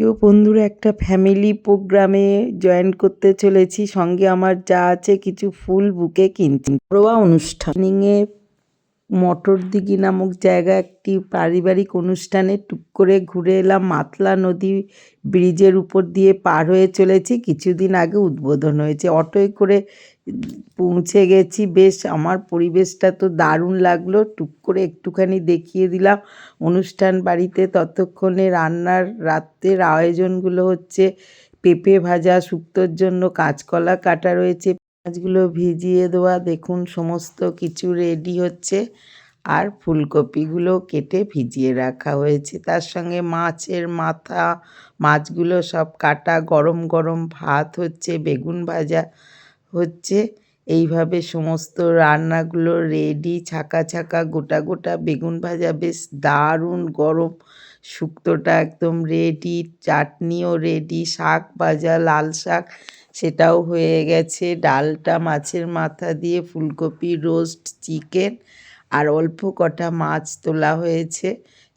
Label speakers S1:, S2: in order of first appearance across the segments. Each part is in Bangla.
S1: প্রিয় বন্ধুরা একটা ফ্যামিলি প্রোগ্রামে জয়েন করতে চলেছি। সঙ্গে আমার যা আছে কিছু ফুল বুকে কিনছি। ঘরোয়া অনুষ্ঠানিংয়ে মটরদিঘি নামক জায়গা একটি পারিবারিক অনুষ্ঠানে টুক করে ঘুরে এলাম। মাতলা নদী ব্রিজের উপর দিয়ে পার হয়ে চলেছি। কিছুদিন আগে উদ্বোধন হয়েছে। অটোয় করে পৌঁছে গেছি। বেশ, আমার পরিবেশটা তো দারুণ লাগল। টুক করে একটুখানি দেখিয়ে দিলাম। অনুষ্ঠান বাড়িতে ততক্ষণে রান্নার রাত্রের আয়োজনগুলো হচ্ছে পেঁপে ভাজা, শুক্তোর জন্য কাঁচকলা কাটা রয়েছে। মাছগুলো ভিজিয়ে দেওয়া, দেখুন সমস্ত কিছু রেডি হচ্ছে। আর ফুলকপিগুলো কেটে ভিজিয়ে রাখা হয়েছে। তার সঙ্গে মাছের মাথা, মাছগুলো সব কাটা, গরম গরম ভাত হচ্ছে, বেগুন ভাজা হচ্ছে। এইভাবে সমস্ত রান্নাগুলো রেডি ছাকা ছাকা, গোটা গোটা, বেগুন ভাজা বেশ দারুণ গরম। শুক্তোটা একদম রেডি চাটনিও রেডি শাক ভাজা, লাল শাক, সেটাও হয়ে গেছে। ডালটা মাছের মাথা দিয়ে ফুলকপি রোস্ট চিকেন আর অল্প কটা মাছ তোলা হয়েছে,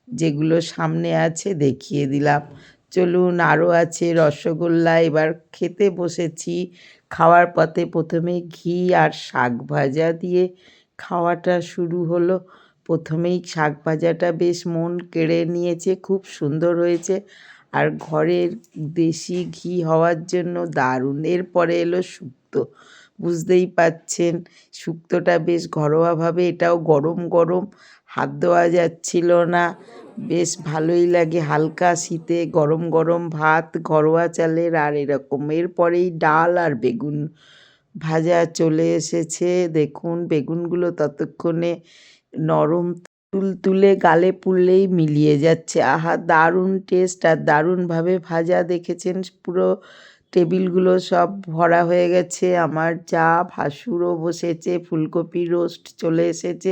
S1: যেগুলো সামনে আছে দেখিয়ে দিলাম। চলুন আরও আছে রসগোল্লা, এবার খেতে বসেছি। খাওয়ার পথে প্রথমে ঘি আর শাক ভাজা দিয়ে খাওয়াটা শুরু হলো। প্রথমেই শাক ভাজাটা বেশ মন কেড়ে নিয়েছে, খুব সুন্দর হয়েছে। আর ঘরের দেশি ঘি হওয়ার জন্য দারুণ। এরপরে এলো শুক্তো। বুঝতেই পাচ্ছেন, শুক্তোটা বেশ ঘরোয়াভাবে, এটাও গরম গরম। হাত দেওয়া যাচ্ছিল না। বেশ ভালোই লাগে। হালকা শীতে গরম গরম ভাত, ঘরোয়া চালের আর এরকম। এরপরেই ডাল আর বেগুন ভাজা চলে এসেছে। দেখুন, বেগুনগুলো ততক্ষণে নরম তুলতুলে গালে পুড়লেই মিলিয়ে যাচ্ছে। আহা, দারুণ টেস্ট আর দারুণভাবে ভাজা দেখেছেন পুরো টেবিলগুলো সব ভরা হয়ে গেছে। আমার চা ভাসুরও বসেছে, ফুলকপি রোস্ট চলে এসেছে।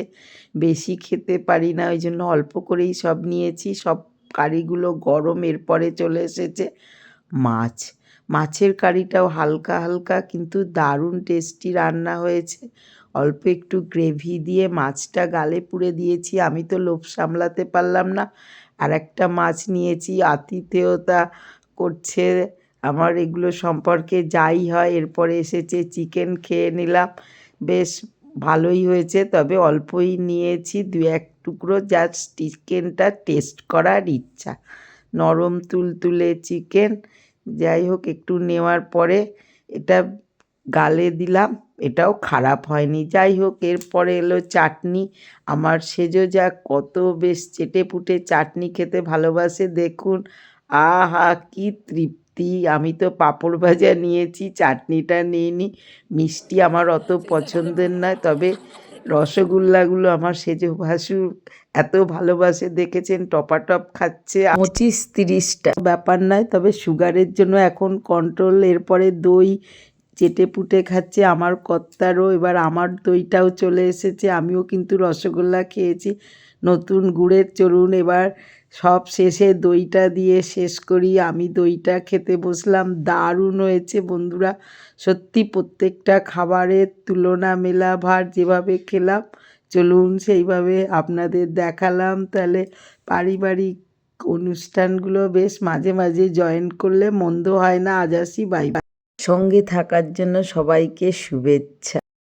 S1: বেশি খেতে পারি না, ওই জন্য অল্প করেই সব নিয়েছি। সব কারিগুলো গরম এরপরে চলে এসেছে। মাছ, মাছের কারিটাও হালকা হালকা কিন্তু দারুণ টেস্টি রান্না হয়েছে। অল্প একটু গ্রেভি দিয়ে মাছটা গালে পুড়ে দিয়েছি। আমি তো লোভ সামলাতে পারলাম না। আর একটা মাছ নিয়েছি, আতিথেয়তা করছে আমার এগুলো সম্পর্কে যাই হয়, এরপরে এসেছে চিকেন খেয়ে নিলাম। বেশ ভালোই হয়েছে, তবে অল্পই নিয়েছি দু এক টুকরো জাস্ট চিকেনটা টেস্ট করার ইচ্ছা। নরম তুলতুলে চিকেন যাই হোক, একটু নেওয়ার পরে এটা গালে দিলাম, এটাও খারাপ হয়নি। যাই হোক, এরপরে এলো চাটনি। আমার সেজো যা কত বেশ চেটে পুটে চাটনি খেতে ভালোবাসে, দেখুন। আহা, কি তৃপ্তি! আমি তো পাঁপড় ভাজা নিয়েছি, চাটনিটা নিইনি। মিষ্টি আমার অত পছন্দের নয়, তবে রসগোল্লাগুলো আমার সেজো ভাসুর এত ভালোবাসে, দেখেছেন টপাটপ খাচ্ছে। পঁচিশ তিরিশটা ব্যাপার নয়, তবে সুগারের জন্য এখন কন্ট্রোল এরপরে দই চেটে পুটে খাচ্ছে, আমার কর্তারও, এবার আমার দইটাও চলে এসেছে, আমিও কিন্তু রসগোল্লা খেয়েছি। নতুন গুড়ের চলুন এবার সব শেষে দইটা দিয়ে শেষ করি। আমি দইটা খেতে বসলাম। দারুণ হয়েছে বন্ধুরা। সত্যি প্রত্যেকটা খাবারের তুলনা মেলা ভার যেভাবে খেলাম, চলুন সেইভাবে আপনাদের দেখালাম। তাহলে পারিবারিক অনুষ্ঠানগুলো বেশ মাঝে মাঝে জয়েন করলে মন্দ হয় না। আজ আসি বাই সঙ্গে থাকার জন্য সবাইকে শুভেচ্ছা।